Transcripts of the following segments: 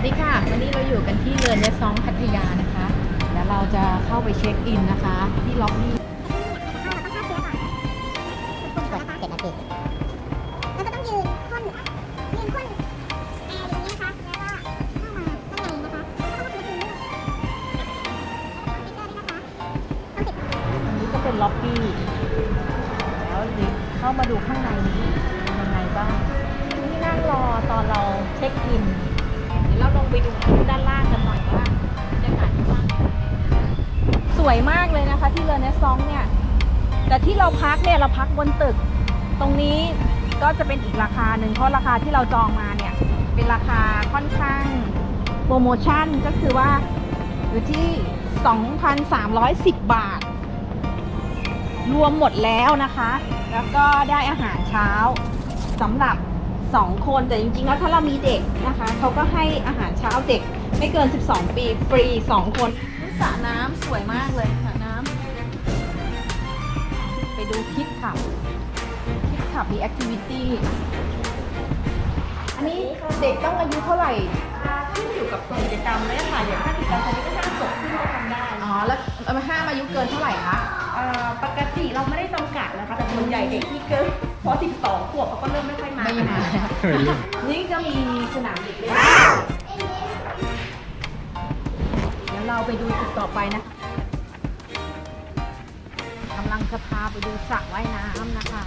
วัสดีค่ะ วันนี้เราอยู่กันที่เรือนเนซองพัทยานะคะ แล้วเราจะเข้าไปเช็คอินนะคะ ที่ล็อบบี้แล้วก็ต้องยืนพ่นยืนพ่นแอร์อย่างนี้นะคะแล้วก็เข้ามาข้างในนะคะแล้วก็ต้องมาคุยด้วยต้องติดต้องติดนี่ก็เป็นล็อบบี้แล้วเดี๋ยวเข้ามาดูข้างในนี้เป็นยังไงบ้างที่นั่งรอตอนเราเช็คอิน ไปดูด้านล่างกันหน่อยว่าบรรยากาศที่ว่างสวยมากเลยนะคะที่เรือนเนซองเนี่ย แต่ที่เราพักเนี่ยเราพักบนตึก ตรงนี้ก็จะเป็นอีกราคาหนึ่งเพราะราคาที่เราจองมาเนี่ย เป็นราคาค่อนข้างโปรโมชั่นก็คือว่าอยู่ที่ 2,310 บาท รวมหมดแล้วนะคะ แล้วก็ได้อาหารเช้าสำหรับ 2 คนแต่จริงๆแล้วถ้าเรามีเด็กนะคะ เขาก็ให้อาหารเช้าเด็กไม่เกิน 12 ปีฟรี 2 คนสระน้ำสวยมากเลยสระน้ำไปดูคิดขับคิดขับมีแอคทิวิตี้อันนี้เด็กต้องอายุเท่าไหร่ขึ้นอยู่กับกิจกรรมเลยค่ะอย่างถ้ากิจกรรมนี้ก็ห้าขวบขึ้นก็ทำได้อ๋อแล้วเอามาห้ามอายุเกินเท่าไหร่คะเอ่อปกติเราไม่ได้จำกัดนะคะแต่ส่วนใหญ่เด็กที่เกิน พอ12ขวบเขาก็เริ่มไม่ค่อยมาไม่มา นี่จะมีสนามเด็กเล่นเดี๋ยวเราไปดูจุดต่อไปนะคะกำลังจะพาไปดูสระว่ายน้ำนะคะ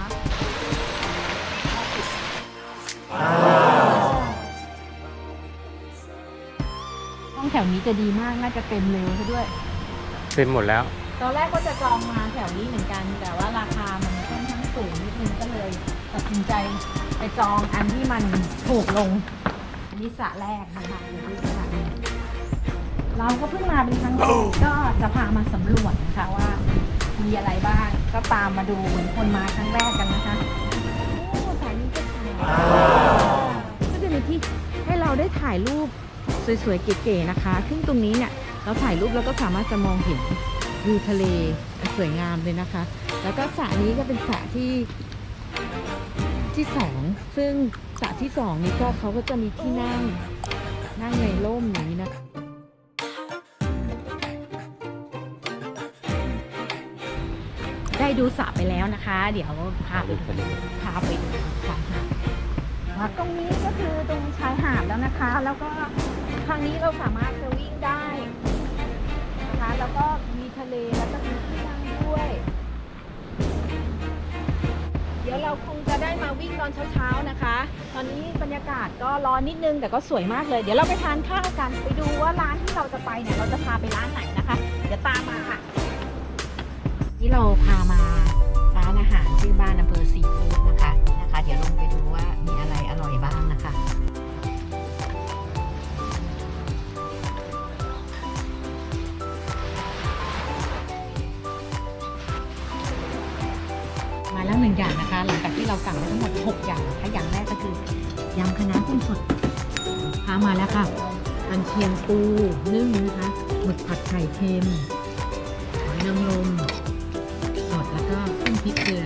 ห้องแถวนี้จะดีมากน่าจะเต็มเร็วซะด้วย เต็มหมดแล้ว ตอนแรกก็จะจองมาแถวนี้เหมือนกัน แต่ว่าราคามันค่อนข้าง สูงนิดนึงก็เลยตัดสินใจไปจองอันที่มันถูกลงอันนี้สระแรกนะคะเดี๋ยวดูสระนี้เราก็เพิ่งมาเป็นครั้งแรกก็จะพามาสำรวจนะคะว่า มีอะไรบ้างก็ตามมาดูเหมือนคนมาครั้งแรกกันนะคะโอ้สายนี้ก็สวยก็จะมีที่ให้เราได้ถ่ายรูปสวยๆเก๋ๆนะคะซึ่งตรงนี้เนี่ยเราถ่ายรูปแล้วก็สามารถจะมองเห็นวิวทะเลสวยงามเลยนะคะ แล้วก็สระนี้ก็เป็นสระที่ที่สองซึ่งสระที่สองนี้ก็เขาก็จะมีที่นั่งนั่งในร่มอย่างนี้นะได้ดูสระไปแล้วนะคะ เดี๋ยวพาไปพาไปดูชายหาดอ่าตรงนี้ก็คือตรงชายหาดแล้วนะคะ แล้วก็ทางนี้เราสามารถจะวิ่งได้นะคะ แล้วก็มีทะเลแล้วก็มีที่นั่งด้วยเดี๋ยวเราคงจะได้มาวิ่งตอนเช้าๆนะคะ ตอนนี้บรรยากาศก็ร้อนนิดนึงแต่ก็สวยมากเลย เดี๋ยวเราไปทานข้าวกันไปดูว่าร้านที่เราจะไปเนี่ยเราจะพาไปร้านไหนนะคะ เดี๋ยวตามมาค่ะ นี่เราพามาร้านอาหารชื่อบ้านอำเภอสีฟูดนะคะนะคะ เดี๋ยวลงไปดูว่ามีอะไรอร่อยบ้าง นึ่งอย่างนะคะ หลังจากที่เราสั่งไปทั้งหมด 6 อย่างนะคะอย่างแรกก็คือยำคะน้ากุ้งสดพามาแล้วค่ะกันเชียงปูนึ่งนะคะหมึกผัดไข่เค็มหอยนางรมสดแล้วก็กุ้งพริกเกลือ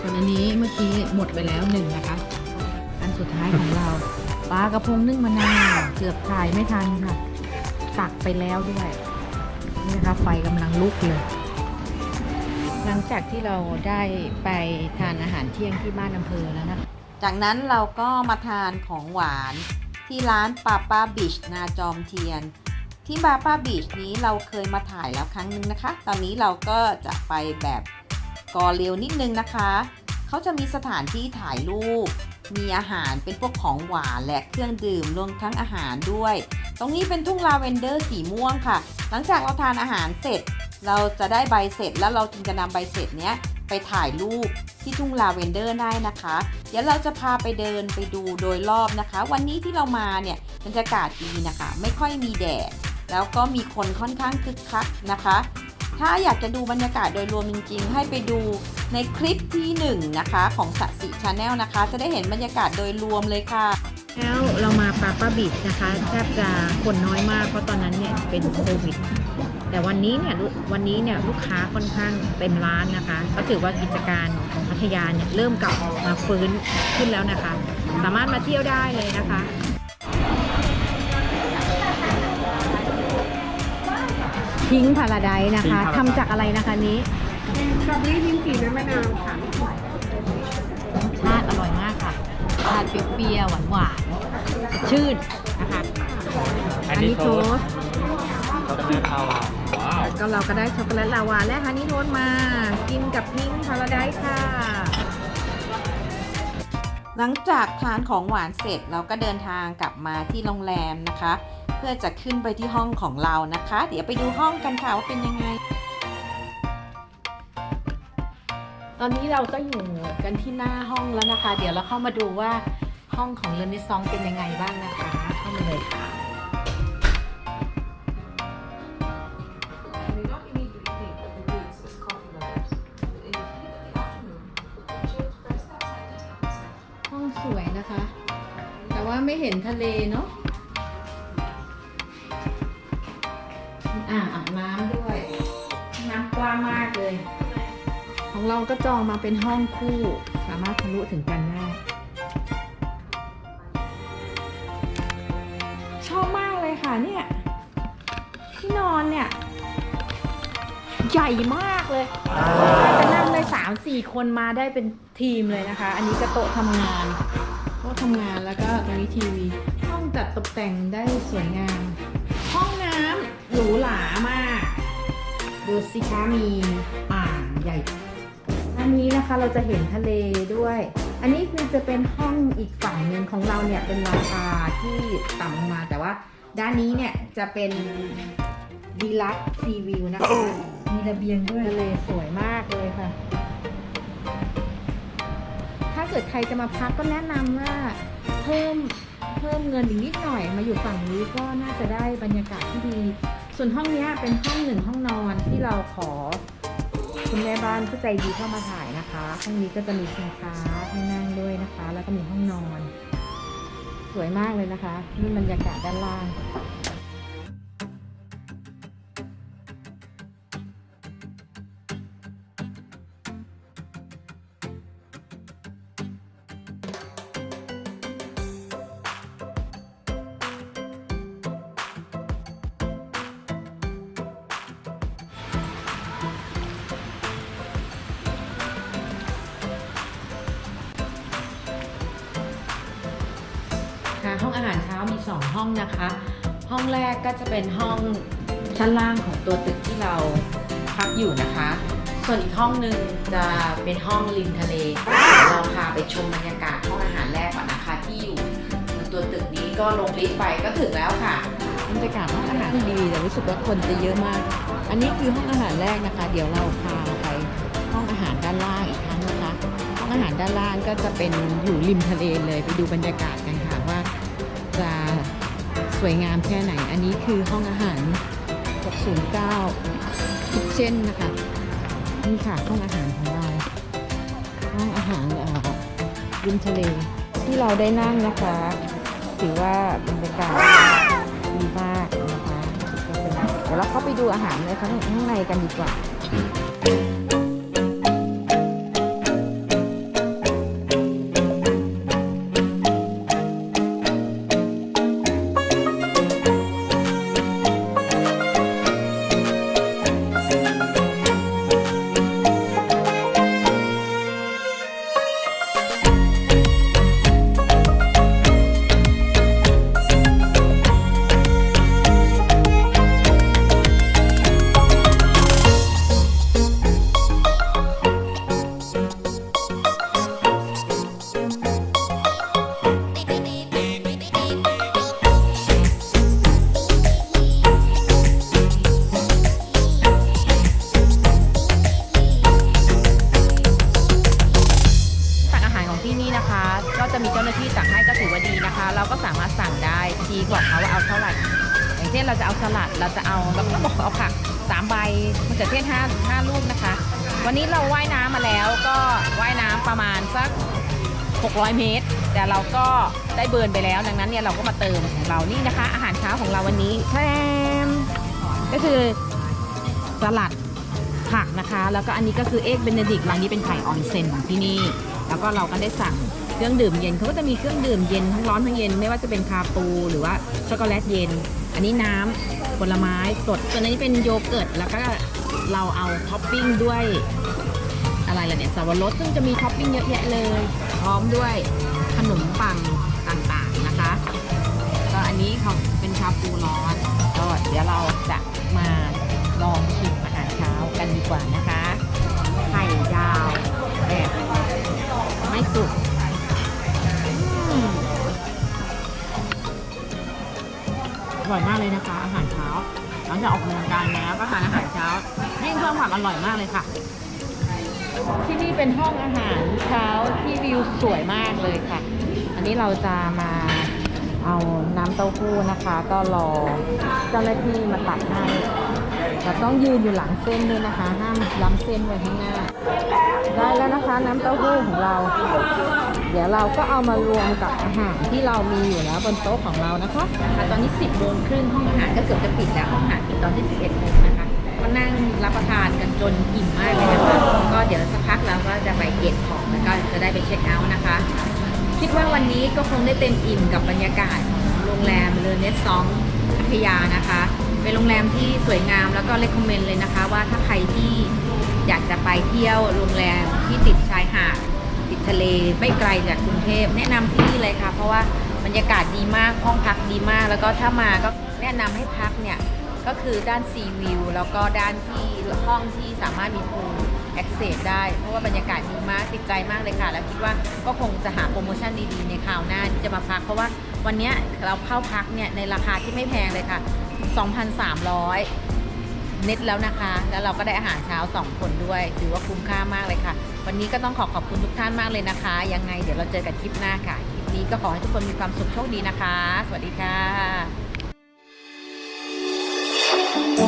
ส่วนอันนี้เมื่อกี้หมดไปแล้วหนึ่งนะคะ อันสุดท้ายของเราปลากระพงนึ่งมะนาวเกือบถ่ายไม่ทันค่ะตักไปแล้วด้วยนี่นะคะไฟกำลังลุกเลย หลังจากที่เราได้ไปทานอาหารเที่ยงที่บ้านอำเภอแล้วนะคะจากนั้นเราก็มาทานของหวานที่ร้านปาป้าบีชนาจอมเทียน ที่ปาป้าบีชนี้เราเคยมาถ่ายแล้วครั้งหนึงนะคะ ตอนนี้เราก็จะไปแบบกอเร็วนิดนึงนะคะ เขาจะมีสถานที่ถ่ายรูป มีอาหารเป็นพวกของหวานและเครื่องดื่มรวมทั้งอาหารด้วย ตรงนี้เป็นทุ่งลาเวนเดอร์สีม่วงค่ะ หลังจากเราทานอาหารเสร็จ เราจะได้ใบเสร็จแล้วเราจึงจะนำใบเสร็จเนี้ยไปถ่ายรูปที่ทุ่งลาเวนเดอร์ได้นะคะ เดี๋ยวเราจะพาไปเดินไปดูโดยรอบนะคะ วันนี้ที่เรามาเนี่ยบรรยากาศดีนะคะ ไม่ค่อยมีแดด แล้วก็มีคนค่อนข้างคึกคักนะคะ ถ้าอยากจะดูบรรยากาศโดยรวมจริง ๆ ให้ไปดูในคลิปที่หนึ่งนะคะของสัสิชาแนลนะคะ จะได้เห็นบรรยากาศโดยรวมเลยค่ะ แล้วเรามาปาป้าบีชนะคะแทบจะคนน้อยมากเพราะตอนนั้นเนี่ยเป็นโควิด แต่วันนี้เนี่ยวันนี้เนี่ยลูกค้าค่อนข้างเต็มร้านนะคะ ก็ถือว่ากิจการของพัทยาเนี่ยเริ่มกลับมาฟื้นขึ้นแล้วนะคะ สามารถมาเที่ยวได้เลยนะคะพิงพาราไดนะคะทำจากอะไรนะคะนี้สตรอเบอรี่ยิ้มสีน้ำมะนาวค่ะชาติอร่อยมากค่ะชาติเปรี้ยวหวานหวานชื่นนะคะ อันนี้โทส ช็อกโกแลตลาวาว้าวก็เราก็ได้ช็อกโกแลตลาวาและฮันนี่โทสต์มา กินกับพิงค์พาราไดค่ะ หลังจากทานของหวานเสร็จเราก็เดินทางกลับมาที่โรงแรมนะคะ เพื่อจะขึ้นไปที่ห้องของเรานะคะ เดี๋ยวไปดูห้องกันค่ะว่าเป็นยังไง ตอนนี้เราก็อยู่กันที่หน้าห้องแล้วนะคะ เดี๋ยวเราเข้ามาดูว่าห้องของเรนนิซองเป็นยังไงบ้างนะคะ เข้ามาเลยค่ะ ไม่เห็นทะเลเนาะอ่างอาบน้ำด้วย น้ำกว้างมากเลย ของเราก็จองมาเป็นห้องคู่ สามารถทะลุถึงกันได้ ชอบมากเลยค่ะเนี่ย ที่นอนเนี่ย ใหญ่มากเลยจะนั่งได้สามสี่คนมาได้เป็นทีมเลยนะคะ อันนี้ก็โต๊ะทำงาน โต๊ะทำงานแล้วก็ตรงนี้ทีวี ห้องจัดตกแต่งได้สวยงาม ห้องน้ำหรูหรามาก ดูสิคะมีอ่างใหญ่ อันนี้นะคะเราจะเห็นทะเลด้วย อันนี้คือจะเป็นห้องอีกฝั่งหนึ่งของเราเนี่ยเป็นราคาที่ต่ำลงมาแต่ว่า ด้านนี้เนี่ยจะเป็นดีลักซีวิวนะคะ มีระเบียงด้วยทะเลสวยมากเลยค่ะ กิดใครจะมาพักก็แนะนำว่าเพิ่มเพิ่มเงินอีกนิดหน่อย มาอยู่ฝั่งนี้ก็น่าจะได้บรรยากาศที่ดี ส่วนห้องนี้เป็นห้องหนึ่งห้องนอนที่เราขอคุณแม่บ้านผู้ใจดีเข้ามาถ่ายนะคะห้องนี้ก็จะมีชิงช้าให้นั่งด้วยนะคะ แล้วก็มีห้องนอน สวยมากเลยนะคะนี่บรรยากาศด้านล่าง ห้องอาหารเช้ามี 2 ห้องนะคะ ห้องแรกก็จะเป็นห้องชั้นล่างของตัวตึกที่เราพักอยู่นะคะ ส่วนอีกห้องหนึ่งจะเป็นห้องริมทะเลเดี๋ยวเราพาไปชมบรรยากาศห้องอาหารแรกก่อนนะคะที่อยู่บนตัวตึกนี้ก็ลงลิฟต์ไปก็ถึงแล้วค่ะบรรยากาศห้องอาหารดีแต่รู้สึกว่าคนจะเยอะมาก อันนี้คือห้องอาหารแรกนะคะ เดี๋ยวเราพาไปห้องอาหารด้านล่างอีกครั้งนะคะ ห้องอาหารด้านล่างก็จะเป็นอยู่ริมทะเลเลยไปดูบรรยากาศ วยงามแค่ไหน อันนี้คือห้องอาหาร 609 คิทเช่นนะคะ นี่ค่ะห้องอาหารของเรา ห้องอาหารริมทะเล ที่เราได้นั่งนะคะ ถือว่าบรรยากาศดีมากนะคะ เดี๋ยวเราเข้าไปดูอาหารในข้างในกันดีกว่า ที่นี่นะคะ ก็จะมีเจ้าหน้าที่สั่งให้ก็ถือว่าดีนะคะ เราก็สามารถสั่งได้ทีบอกเขาว่าเอาเท่าไหร่ อย่างเช่นเราจะเอาสลัดเราจะเอาเราก็บอกเอาผักสามใบมะเขือเทศห้าห้าลูกนะคะ วันนี้เราว่ายน้ำมาแล้วก็ว่ายน้ำประมาณสัก 600 เมตร แต่เราก็ได้เบิร์นไปแล้ว ดังนั้นเนี่ยเราก็มาเติมของเรานี่นะคะ อาหารเช้าของเราวันนี้แทมก็คือสลัดผักนะคะ แล้วก็อันนี้ก็คือเอ็กเบนเดดิกต์อันนี้เป็นไข่ออนเซนของที่นี่ แล้วก็เราก็ได้สั่งเครื่องดื่มเย็นเขาก็จะมีเครื่องดื่มเย็นทั้งร้อนทั้งเย็นไม่ว่าจะเป็นคาปูหรือว่าช็อกโกแลตเย็น อันนี้น้ำผลไม้สดส่วนอันนี้เป็นโยเกิร์ตแล้วก็เราเอาท็อปปิ้งด้วย อะไรล่ะเนี่ยสับปะรดซึ่งจะมีท็อปปิ้งเยอะแยะเลย พร้อมด้วยขนมปังต่างๆนะคะก็อันนี้เขาเป็นชาปูร้อนก็เดี๋ยวเราจะมาลองชิมอาหารเช้ากันดีกว่านะคะไข่ดาวแบบ ไม่สุกอร่อยมากเลยนะคะ อาหารเช้าหลังจากออกกำลังกายมาแล้วก็ทานอาหารเช้าให้เพิ่มความอร่อยมากเลยค่ะ ที่นี่เป็นห้องอาหารเช้าที่วิวสวยมากเลยค่ะ อันนี้เราจะมาเอาน้ำเต้าหู้นะคะ ก็รอเจ้าหน้าที่มาตักให้เราต้องยืนอยู่หลังเส้นด้วยนะคะ ห้ามล้ำเส้นไว้ข้างหน้า ได้แล้วนะคะน้ำเต้าหู้ของเรา เดี๋ยวเราก็เอามารวมกับอาหารที่เรามีอยู่แล้วบนโต๊ะของเรานะคะตอนนี้ 10โมงครึ่งห้องอาหารก็เกือบจะปิดแล้วห้องอาหารปิดตอนที่ 11โมงนะคะก็นั่งรับประทานกันจนอิ่มมากเลยนะคะก็เดี๋ยวสักพักเราก็จะไปเก็บของแล้วก็จะได้ไปเช็คเอาท์นะคะ คิดว่าวันนี้ก็คงได้เต็มอิ่มกับบรรยากาศของโรงแรมเลเนสซองพัทยานะคะ เป็นโรงแรมที่สวยงามแล้วก็เล c คอมเมนต์เลยนะคะ ว่าถ้าใคร เที่ยวโรงแรมที่ติดชายหาดติดทะเลไม่ไกลจากกรุงเทพแนะนำที่นี่เลยค่ะ เพราะว่าบรรยากาศดีมากห้องพักดีมาก แล้วก็ถ้ามาก็แนะนำให้พักเนี่ยก็คือด้านซีวิวแล้วก็ด้านที่ห้องที่สามารถมีพูลแอคเซสได้ เพราะว่าบรรยากาศดีมากติดใจมากเลยค่ะ แล้วคิดว่าก็คงจะหาโปรโมชั่นดีๆ ในคราวหน้าที่จะมาพัก เพราะว่าวันนี้เราเข้าพักเนี่ยในราคาที่ไม่แพงเลยค่ะ 2,300 เน็ตแล้วนะคะ แล้วเราก็ได้อาหารเช้า 2 คนด้วย ถือว่าคุ้มค่ามากเลยค่ะ วันนี้ก็ต้องขอขอบคุณทุกท่านมากเลยนะคะ ยังไงเดี๋ยวเราเจอกันคลิปหน้าค่ะ คลิปนี้ก็ขอให้ทุกคนมีความสุขโชคดีนะคะ สวัสดีค่ะ